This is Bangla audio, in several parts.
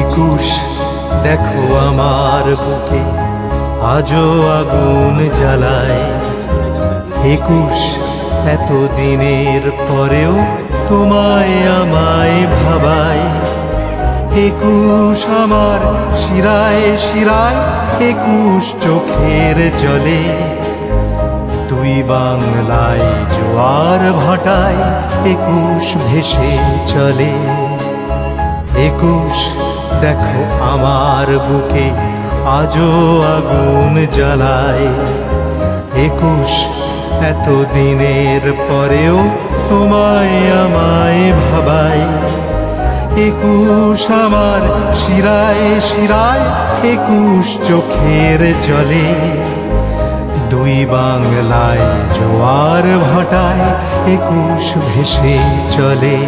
একুশ, দেখো আমার বুকে আজও আগুন জ্বালায়। একুশ এত দিনের পরেও তোমায় আমায় ভাবায়। একুশ আমার শিরায় শিরায়, একুশ চোখের জলে। তুই বাংলায় জোয়ার ভাটায়, একুশ ভেসে চলে। একুশ দেখো আমার বুকে আজও আগুন জ্বালায়। একুশ, এত দিনের পরেও তোমায় আমায় ভাবায়। একুশ আমার শিরায় শিরায়, একুশ চোখের জলে। দুই বাংলায় জোয়ার ভাটায় একুশ ভেসে চলে।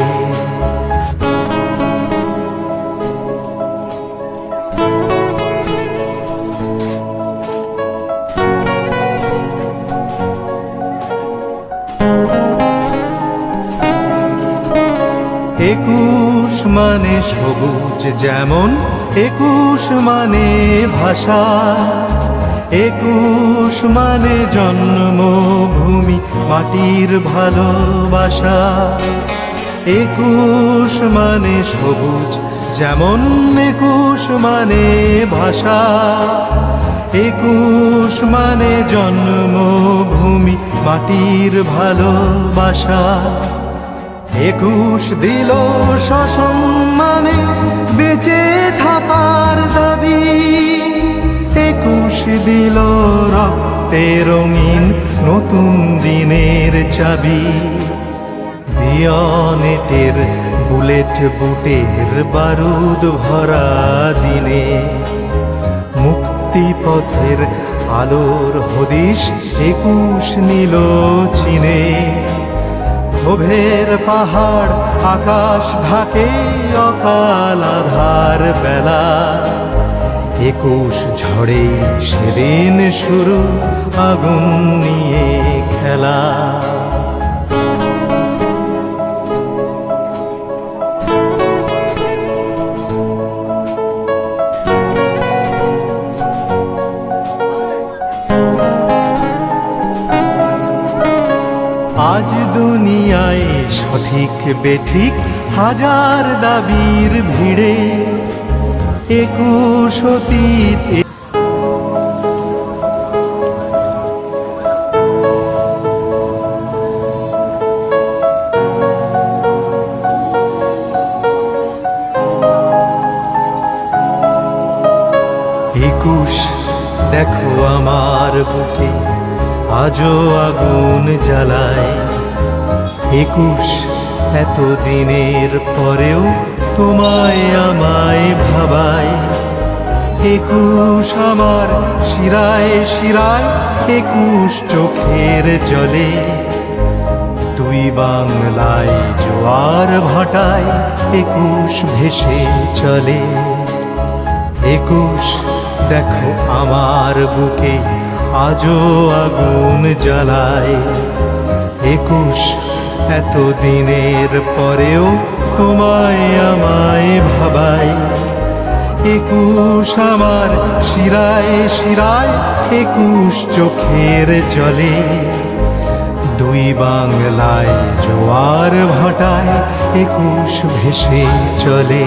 একুশ মানে সবুজ যেমন, একুশ মানে ভাষা, একুশ মানে জন্মভূমি, মাটির ভালোবাসা। একুশ মানে সবুজ যেমন, একুশ মানে ভাষা, একুশ মানে জন্মভূমি, মাটির ভালোবাসা। একুশ দিল সসম্মানে বেঁচে থাকার দাবি। একুশ দিল রক্তে রঙিন নতুন দিনের চাবি। বিয়নেটের বুলেট বুটের বারুদ ভরা দিনে। মুক্তিপথের আলোর হদিশ একুশ নীল চিনে। ক্ষোভের পাহাড় আকাশ ঢাকে অকাল আধার বেলা। একুশ ঝড়ে সেদিন শুরু আগুন নিয়ে খেলা। আজ দুনিয়ায় সঠিক বেঠিক হাজার দাবির ভিড়ে একুশ একুশ দেখো আমার বুকে আজও আগুন জ্বালায়। একুশ এত দিনের পরেও তোমায় আমায় ভাবায়। একুশ আমার শিরায় শিরায়, একুশ চোখের জলে। তুই বাংলায় জোয়ার ভাটায়, একুশ ভেসে চলে। একুশ দেখো আমার বুকে আজও আগুন জ্বালায়। একুশ এত দিনের পরেও তোমায় আমায় ভাবায়। একুশ আমার শিরায় শিরায়, একুশ চোখের জলে। দুই বাংলায় জোয়ার ভাটায়, একুশ ভেসে চলে।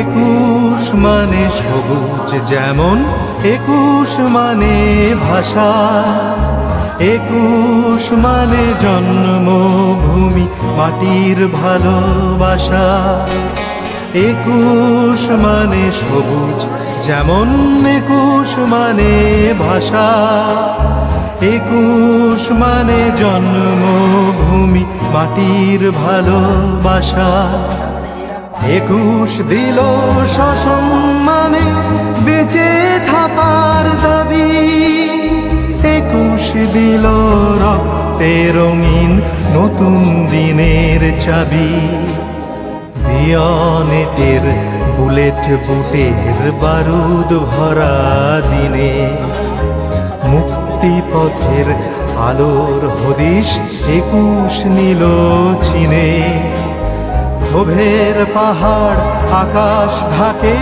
একুশ মানে সবুজ যেমন, একুশ মানে ভাষা। একুশ মানে জন্মভূমি, মাটির ভালোবাসা। একুশ মানে সবুজ যেমন, একুশ মানে ভাষা। একুশ মানে জন্মভূমি, মাটির ভালোবাসা। একুশ দিল সসম্মানে বেঁচে থাকার দাবি। একুশ দিল রক্তে রঙিন নতুন দিনের চাবি। বিয়নেটের বুলেট বুটের বারুদ ভরা দিনে। মুক্তি পথের আলোর হদিশ একুশ নীল চিনে। ক্ষোভের পাহাড় আকাশ ঢাকে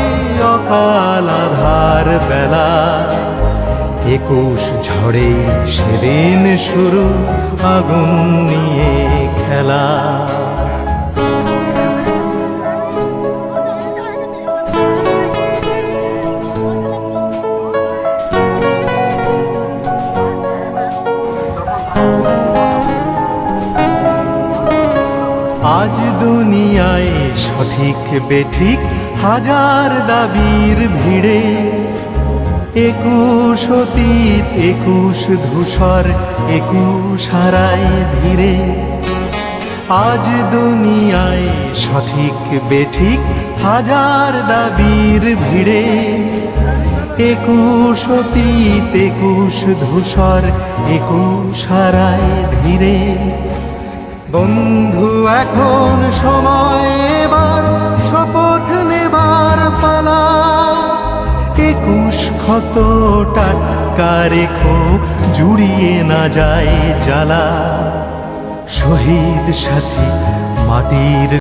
অকাল আধার বেলা। একুশ ঝড়ে সেদিন শুরু আগুন নিয়ে খেলা। আজ দুনিয়ায় সঠিক বেঠিক হাজার দাবির ভিড়ে। একুশ অতীত, একুশ ধূসর, একুশ হারায় ধীরে। আজ দুনিয়ায় সঠিক বেঠিক হাজার দাবির ভিড়ে। একুশ অতীত, একুশ ধূসর, একুশ হারায় ধীরে। বন্ধু, এখন সময় এবার শপথ নেবার পালা। একুশ ক্ষত টাটকা রেখো, জুড়িয়ে না যায় জ্বালা। শহীদ সাথী, মাটির